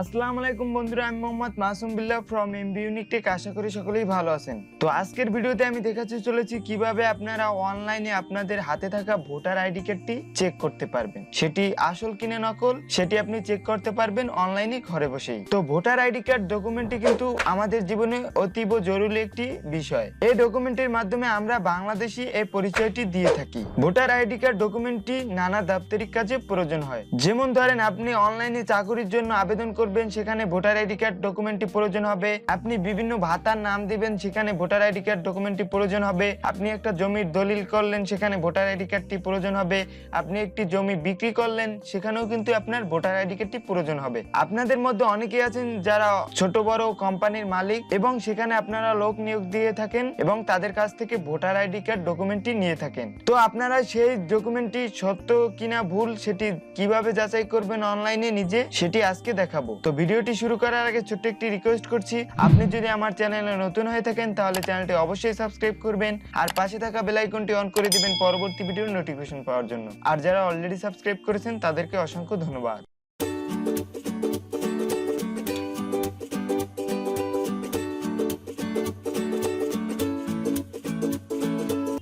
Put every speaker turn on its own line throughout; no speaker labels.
আসসালামু আলাইকুম বন্ধুরা, আমি Mohammad Masum Billah from MB unique tech আশা করি সকলেই ভালো আছেন। তো আজকের ভিডিওতে আমি দেখাতে চলেছি কীভাবে আপনারা অনলাইনে আপনাদের হাতে থাকা ভোটার আইডি কার্ডটি চেক করতে পারবেন। সেটি আসল কিনে নকল, সেটি আপনি চেক করতে পারবেন অনলাইনে ঘরে বসেই। তো ভোটার আইডি কার্ড ডকুমেন্টটি কিন্তু আমাদের জীবনে অতীব জরুরি একটি বিষয়। এই ডকুমেন্টের মাধ্যমে আমরা বাংলাদেশি এই পরিচয়টি দিয়ে থাকি। ভোটার আইডি কার্ড ডকুমেন্টটি নানা দাপ্তরিক কাজে প্রয়োজন হয়। যেমন ধরেন, আপনি অনলাইনে চাকরির জন্য আবেদন করবেন সেখানে ভোটার আইডি কার্ড ডকুমেন্টটি প্রয়োজন হবে। আপনি বিভিন্ন ভাতার নাম দিবেন, সেখানে ভোটার আইডি কার্ড ডকুমেন্টটি প্রয়োজন হবে। আপনি একটা জমির দলিল করলেন, সেখানে ভোটার আইডি কার্ডটি প্রয়োজন হবে। আপনি একটি জমি বিক্রি করলেন, সেখানেও কিন্তু আপনার ভোটার আইডি কার্ডটি প্রয়োজন হবে। আপনাদের মধ্যে অনেকেই আছেন যারা ছোট, বড় কোম্পানির মালিক এবং সেখানে আপনারা লোক নিয়োগ দিয়ে থাকেন এবং তাদের কাছ থেকে ভোটার আইডি কার্ড ডকুমেন্টটি নিয়ে থাকেন। তো আপনারা সেই ডকুমেন্টটি সত্য কিনা ভুল, সেটি কীভাবে যাচাই করবেন অনলাইনে নিজে, সেটি আজকে দেখাবো। তো ভিডিওটি শুরু করার আগে ছোট্ট একটি রিকোয়েস্ট করছি। আপনি যদি আমার চ্যানেলে নতুন হয়ে থাকেন, তাহলে চ্যানেলটি অবশ্যই সাবস্ক্রাইব করবেন আর পাশে থাকা বেল আইকনটি অন করে দিবেন পরবর্তী ভিডিওর নোটিফিকেশন পাওয়ার জন্য। আর যারা অলরেডি সাবস্ক্রাইব করেছেন, তাদেরকে অসংখ্য ধন্যবাদ।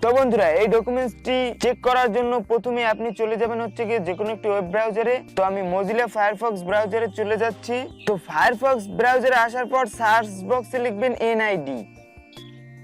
তো বন্ধুরা, এই ডকুমেন্টসটি চেক করার জন্য প্রথমে আপনি চলে যাবেন হচ্ছে গিয়ে যে কোনো একটি ওয়েব ব্রাউজারে তো আমি মজিলা ফায়ারফক্স ব্রাউজারে চলে যাচ্ছি। তো ফায়ারফক্স ব্রাউজারে আসার পর সার্চ বক্সে লিখবেন এনআইডি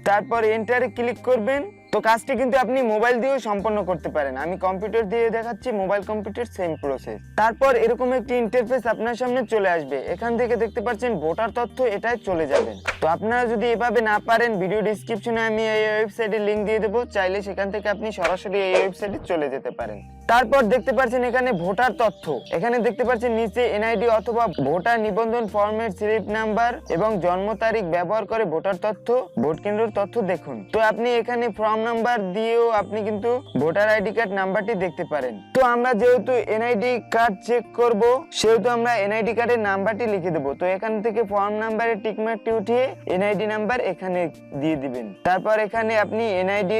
তারপর এন্টারে ক্লিক করবেন। তো কাজটি কিন্তু আপনি মোবাইল দিয়েও সম্পন্ন করতে পারেন। আমি কম্পিউটার দিয়ে দেখাচ্ছি, মোবাইল কম্পিউটার, সেম প্রসেস তারপর এরকম একটি ইন্টারফেস আপনার সামনে চলে আসবে। এখান থেকে দেখতে পাচ্ছেন ভোটার তথ্য, এটাই চলে যাবে। তো আপনারা যদি এভাবে না পারেন ভিডিও ডিসক্রিপশনে আমি এই ওয়েবসাইটের লিঙ্ক দিয়ে দেবো। চাইলে সেখান থেকে আপনি সরাসরি এই ওয়েবসাইটে চলে যেতে পারেন। তারপর দেখতে পাচ্ছেন এখানে ভোটার তথ্য। এখানে দেখতে পাচ্ছেন নিচে এনআইডি অথবা ভোটার নিবন্ধন ফর্মের স্লিপ নাম্বার এবং জন্ম তারিখ ব্যবহার করে ভোটার তথ্য, ভোট কেন্দ্রের তথ্য দেখুন। তো আপনি এখানে ফর্ম নাম্বার দিয়েও আপনি কিন্তু ভোটার আইডি কার্ড নাম্বারটি দেখতে পারেন। তো আমরা যেহেতু এনআইডি কার্ড চেক করব, সেহেতু আমরা এনআইডি কার্ডের নাম্বারটি লিখে দেবো। তো এখান থেকে ফর্ম নাম্বারের টিকমার্কটি উঠিয়ে এনআইডি নাম্বার এখানে দিয়ে দিবেন। তারপর এখানে আপনি এনআইডি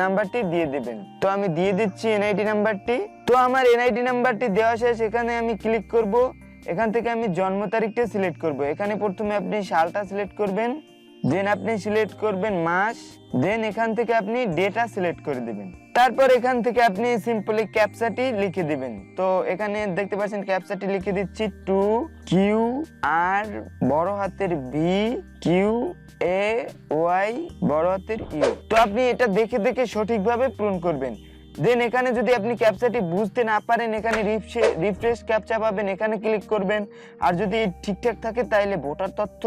নাম্বারটি দিয়ে দিবেন। তো আমি দিয়ে দিচ্ছি এনআইডি নাম্বারটি? তো আমার এনআইডি নাম্বারটি দেওয়া শেষ এখানে আমি ক্লিক করব। এখান থেকে আমি জন্ম তারিখটা সিলেক্ট করব। এখানে প্রথমে আপনি সালটা সিলেক্ট করবেন দেন আপনি সিলেক্ট করবেন মাস দেন এখান থেকে আপনি ডেটা সিলেক্ট করে দিবেন। তারপর এখান থেকে আপনি সিম্পলি ক্যাপচাটি লিখে দিবেন। তো এখানে দেখতে পাচ্ছেন ক্যাপচাটি লিখে দিচ্ছি টু কিউ আর বড় হাতের ভি কিউ এ ওয়াই বড় হাতের ইউ তো আপনি এটা দেখে দেখে সঠিকভাবে পূরণ করবেন। দেন এখানে যদি আপনি ক্যাপচাটি বুঝতে না পারেন, এখানে রিফ্রে রিফ্রেশ ক্যাপচা পাবেন, এখানে ক্লিক করবেন। আর যদি ঠিকঠাক থাকে, তাইলে ভোটার তথ্য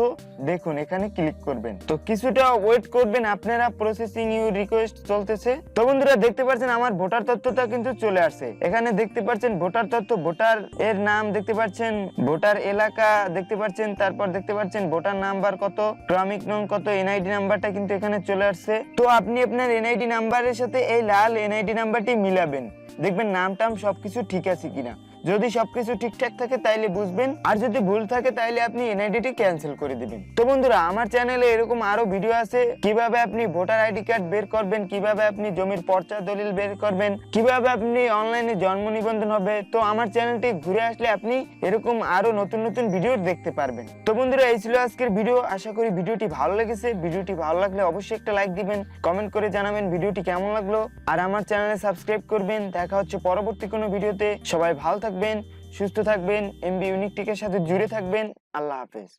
দেখুন, এখানে ক্লিক করবেন। তো কিছুটা ওয়েট করবেন, আপনারা প্রসেসিং ইউ রিকোয়েস্ট চলতেছে। তো বন্ধুরা, দেখতে পাচ্ছেন আমার ভোটার তথ্যটা কিন্তু চলে আসছে। এখানে দেখতে পাচ্ছেন ভোটার তথ্য ভোটার এর নাম দেখতে পাচ্ছেন ভোটার এলাকা দেখতে পাচ্ছেন, তারপর দেখতে পাচ্ছেন ভোটার নাম্বার কত ক্রমিক নং কত এনআইডি নাম্বারটা কিন্তু এখানে চলে আসছে। তো আপনি আপনার এনআইডি নাম্বারের সাথে এই লাল এনআইডি নাম্বারটি মিলাবেন। দেখবেন নাম টাম সবকিছু ঠিক আছে কিনা। যদি সবকিছু ঠিকঠাক থাকে তাইলে বুঝবেন, আর যদি ভুল থাকে তাইলে আপনি এনআইডিটি ক্যান্সেল করে দিবেন। তো বন্ধুরা, আমার চ্যানেলে এরকম আরও ভিডিও আছে, কীভাবে আপনি ভোটার আইডি কার্ড বের করবেন, কীভাবে আপনি জমির পর্চা দলিল বের করবেন, কীভাবে আপনি অনলাইনে জন্ম নিবন্ধন হবে। তো আমার চ্যানেলটি ঘুরে আসলে আপনি এরকম আরও নতুন নতুন ভিডিও দেখতে পারবেন। তো বন্ধুরা, এই ছিল আজকের ভিডিও। আশা করি ভিডিওটি ভালো লেগেছে। ভিডিওটি ভালো লাগলে অবশ্যই একটা লাইক দিবেন, কমেন্ট করে জানাবেন ভিডিওটি কেমন লাগল। আর আমার চ্যানেলে সাবস্ক্রাইব করবেন। দেখা হচ্ছে পরবর্তী কোনো ভিডিওতে। সবাই ভালো থাকবেন সুস্থ থাকবেন এমবি ইউনিক টিকের সাথে জুড়ে থাকবেন। আল্লাহ হাফেজ।